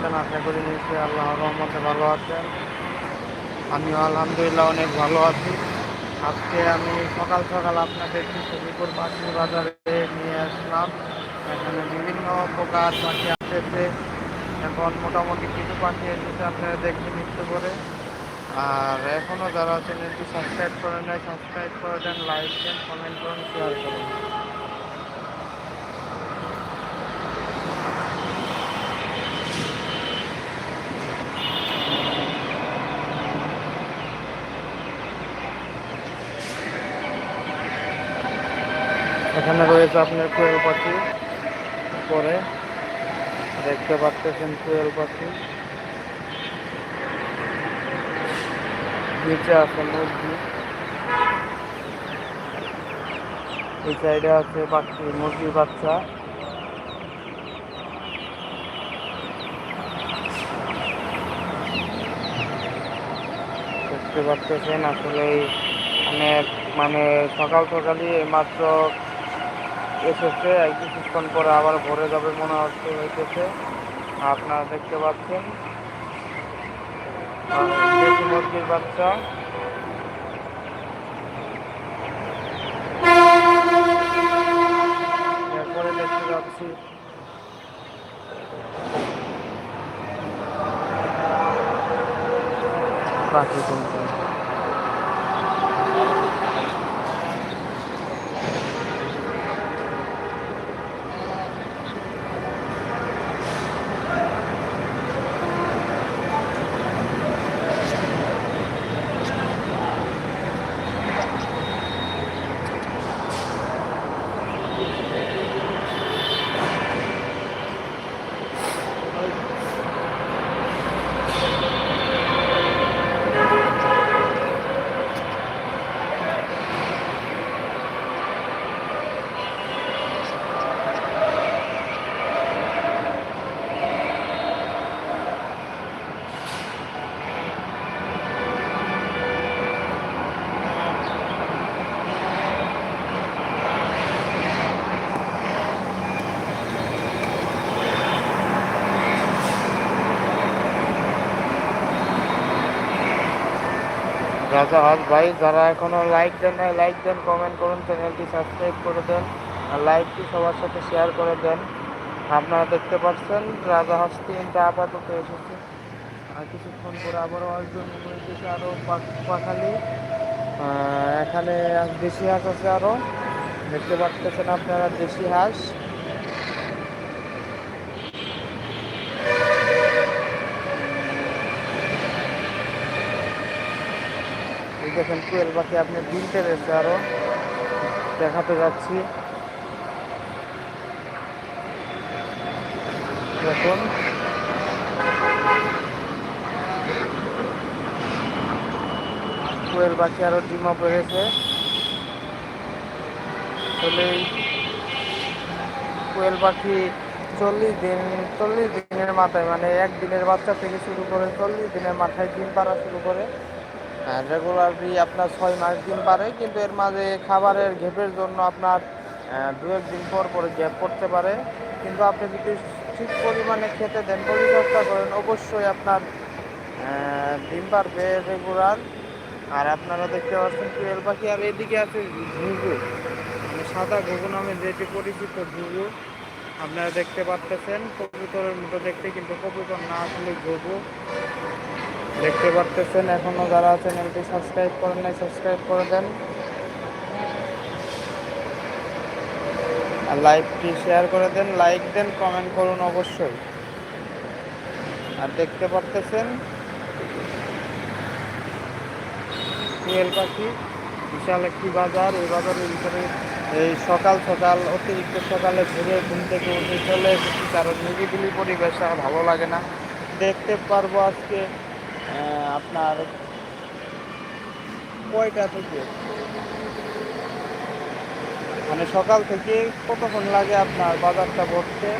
আছেন? আশা করি নিশ্চয়ই আল্লাহর রহমতে ভালো আছেন। আমিও আলহামদুলিল্লাহ অনেক ভালো আছি। আজকে আমি সকাল সকাল আপনাদের শরীপুর পাখি বাজারে নিয়ে আসলাম। এখানে বিভিন্ন প্রকার পাখি আসতেছে। এখন মোটামুটি কিছু পাখি এসেছে আপনারা দেখতে নিতে করে আর এখনও যারা চ্যানেলটি সাবস্ক্রাইব করেন নাই সাবস্ক্রাইব করে দেন লাইক দেন কমেন্ট করুন শেয়ার করুন এখানে রয়েছে আপনার কোয়েল পাখি। উপরে দেখতে পাচ্ছেন কোয়েল পাখি। নিচে আছে মুরগি। এই সাইডে আছে পাখি মুরগির বাচ্চা। দেখতে পাচ্ছেন আসলে অনেক মানে সকাল সকালই মাত্র এসেছে এক কিছুক্ষণ পরে আবার ভরে যাবে মনে হচ্ছে, হইতেছে। আপনারা দেখতে পাচ্ছেন। মুরগির বাচ্চা। এরপরে দেখতে পাচ্ছি কোনটা? রাজা হাজ ভাই, যারা এখনও লাইক দেন নাই লাইক দেন কমেন্ট করুন চ্যানেলটি সাবস্ক্রাইব করে দেন, আর লাইকটি সবার সাথে শেয়ার করে দেন। আপনারা দেখতে পাচ্ছেন, রাজা হাঁস তিনটা আপাতত এসেছে। আর কিছুক্ষণ পরে আবারও আসবে মুরগিতে আরও পাখালি। এখানে দেশি হাঁস আছে আরও দেখতে পাচ্ছেন আপনারা দেশি হাঁস। দেখেন কোয়েল পাখি আপনি দিনতে রয়েছে আরও দেখাতে যাচ্ছি। দেখুন। কোয়েল পাখি আরও ডিমা পেরেছে আসলে কোয়েল পাখি চল্লিশ দিন, চল্লিশ দিনের মাথায় মানে একদিনের বাচ্চা থেকে শুরু করে চল্লিশ দিনের মাথায় ডিম পাড়া শুরু করে। রেগুলারলি আপনার ছয় মাস দিন পারে, কিন্তু এর মাঝে খাবারের ঘেপের জন্য আপনার দু একদিন পর পরে গ্যাপ পড়তে পারে। কিন্তু আপনি যদি ঠিক পরিমাণে খেতে দেন, পরিচর্যা করেন, অবশ্যই আপনার ডিম পারবে রেগুলার আর আপনারা দেখতে পাচ্ছেন টুয়েল পাখি, আর এদিকে আছে ঘুঘু। মানে সাদা ঘুঘু নামে যেটি পরিচিত ঘুঘু, আপনারা দেখতে পাচ্ছেন কবুতরের মতো দেখতে, কিন্তু কবুতর না আসলে ঘুঘু। দেখতে পারতেছেন, এখনও যারা চ্যানেলটি সাবস্ক্রাইব করেন নাই সাবস্ক্রাইব করে দেন। আর লাইভটি শেয়ার করে দেন লাইক দেন কমেন্ট করুন অবশ্যই। আর দেখতে পারতেছেন কুয়েল পাখি, বিশাল একটি বাজার। এই বাজারের ভিতরে এই সকাল সকাল, অতিরিক্ত সকালে ঘুরে ঘুম থেকে উঠে চলে এসেছি, কারণ নিরিবিলি পরিবেশ আর ভালো লাগে না। দেখতে পারব আজকে আপনার কয়টা থেকে? মানে সকাল থেকে কতক্ষণ লাগে আপনার বাজারটা ভরতে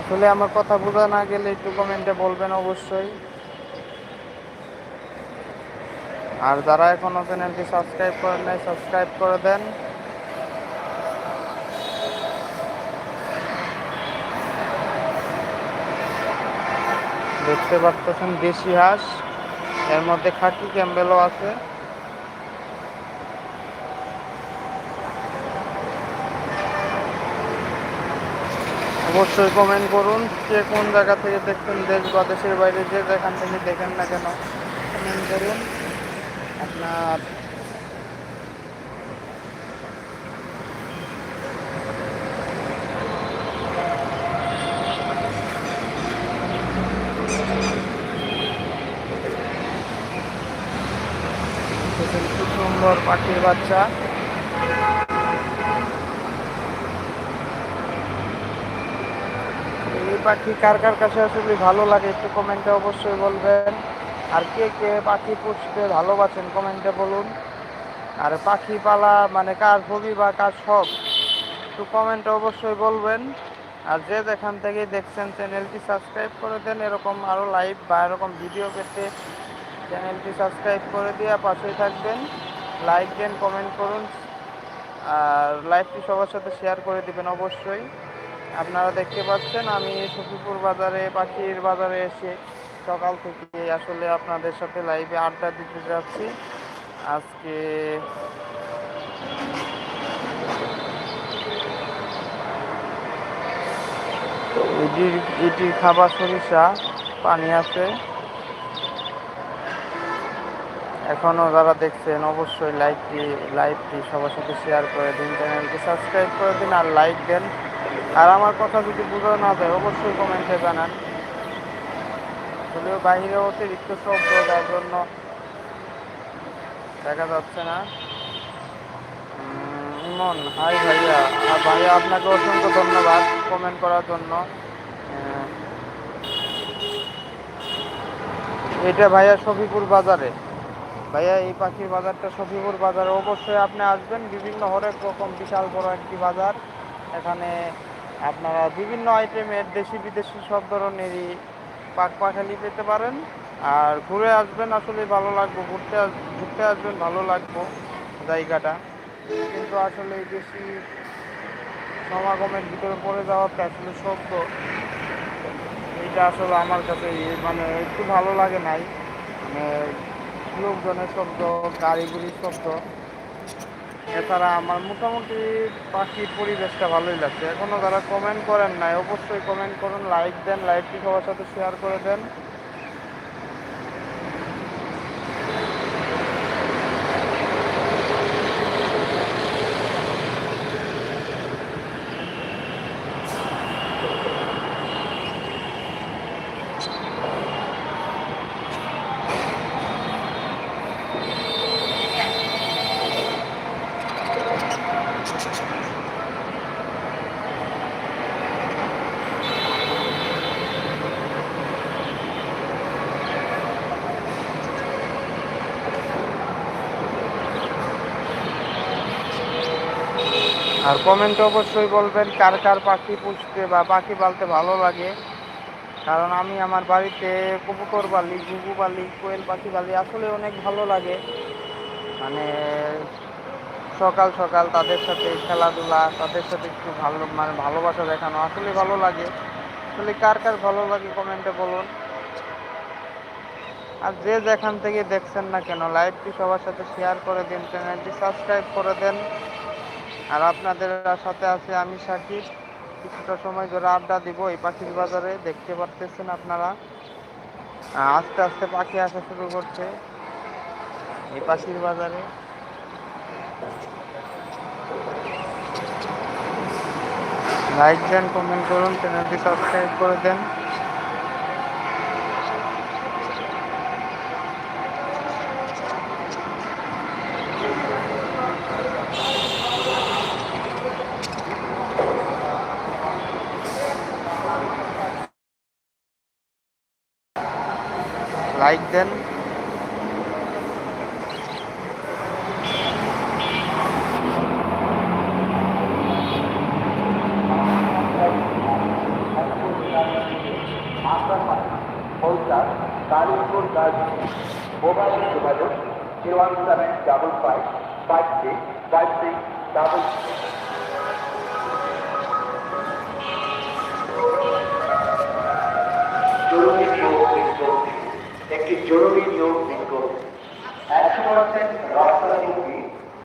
আসলে আমার কথা বোঝা না গেলে একটু কমেন্টে বলবেন অবশ্যই। আর যারা এখনও চ্যানেলটি সাবস্ক্রাইব করেন নাই, সাবস্ক্রাইব করে দেন। দেখতে পাচ্ছেন দেশি হাঁস। এর মধ্যে খাকি ক্যাম্বেলও আছে। অবশ্যই কমেন্ট করুন কে কোন জায়গা থেকে দেখছেন দেশ বা দেশের বাইরে যে যেখান থেকে দেখেন না কেন কমেন্ট করুন। আপনার দেখুন কি সুন্দর পাখির বাচ্চা। এই পাখি কার কার কাছে আসলে ভালো লাগে একটু কমেন্টে অবশ্যই বলবেন। আর কে কে পাখি পুষতে ভালোবাসেন কমেন্টে বলুন। আর পাখি পালা মানে কার হবি বা কার শখ, একটু কমেন্টে অবশ্যই বলবেন। আর যে যেখান থেকে দেখছেন চ্যানেলটি সাবস্ক্রাইব করে দেন, এরকম আরও লাইভ বা এরকম ভিডিও পেতে চ্যানেলটি সাবস্ক্রাইব করে দিয়ে পাশেই থাকবেন। লাইক দেন কমেন্ট করুন। আর লাইভটি সবার সাথে শেয়ার করে দিবেন অবশ্যই। আপনারা দেখতে পাচ্ছেন, আমি সখীপুর বাজারে, পাখির বাজারে এসে সকাল থেকে আসলে আপনাদের সাথে লাইভে আড্ডা দিতে যাচ্ছি। আজকে এটির এটির খাবার সরিষা, পানি আছে। এখনও যারা দেখছেন, অবশ্যই লাইকটি লাইভটি সবার সাথে শেয়ার করে দিন চ্যানেলটি সাবস্ক্রাইব করে দিন আর লাইক দেন। আর আমার কথা যদি বোঝা না যায়, অবশ্যই কমেন্টে জানান। যদিও বাইরে অতিরিক্ত শব্দ যার জন্য দেখা যাচ্ছে না। ইমন হাই ভাইয়া। আর ভাইয়া, আপনাকে অসংখ্য ধন্যবাদ কমেন্ট করার জন্য। এটা ভাইয়া শফিপুর বাজারে। ভাইয়া, এই পাখির বাজারটা শফিপুর বাজার। অবশ্যই আপনি আসবেন। বিভিন্ন হরেক রকম বিশাল বড় একটি বাজার। এখানে আপনারা বিভিন্ন আইটেমের দেশি বিদেশি সব ধরনেরই পাক পাখালি পেতে পারেন। আর ঘুরে আসবেন আসলে ভালো লাগবে। ঘুরতে ঘুরতে আসবেন, ভালো লাগবে জায়গাটা। কিন্তু আসলে বেশি সমাগমের ভিতরে পড়ে যাওয়াতে আসলে শব্দ। এইটা আসলে আমার কাছে মানে একটু ভালো লাগে নাই। মানে লোকজনের শব্দ, গাড়িগুলির শব্দ। এছাড়া আমার মোটামুটি পাখি পরিবেশটা ভালোই লাগছে। এখনও যারা কমেন্ট করেন নাই, অবশ্যই কমেন্ট করুন লাইক দেন লাইকটি সবার সাথে শেয়ার করে দেন। আর কমেন্টে অবশ্যই বলবেন কার কার পাখি পুষতে বা পাখি পালতে ভালো লাগে। কারণ আমি আমার বাড়িতে কবুতর বালি ঘুঘু বালি কোয়েল পাখি বালি আসলে অনেক ভালো লাগে। মানে সকাল সকাল তাদের সাথে খেলাধুলা, তাদের সাথে একটু ভালো মানে ভালোবাসা দেখানো আসলে ভালো লাগে। আসলে কার কার ভালো লাগে কমেন্টে বলুন। আর যে যেখান থেকে দেখছেন না কেন লাইভটি সবার সাথে শেয়ার করে দিন চ্যানেলটি সাবস্ক্রাইব করে দেন। আর আপনাদের সাথে আছে আমি সাকিব। কিছুটা সময় ধরে আড্ডা দিব, এই পাখির বাজারে দেখতে পারতেছেন আপনারা। আস্তে আস্তে পাখি আসা শুরু করছে, এই পাখির বাজারে। লাইক দেন কমেন্ট করুন চ্যানেলটি সাবস্ক্রাইব করে দেন। লাইক দেন মোবাইল যোগাযোগ zero one seven double five five six five double একটি জরুরি নিয়োগ মেনে একশো পার্সেন্ট রাস্তা নিয়োগ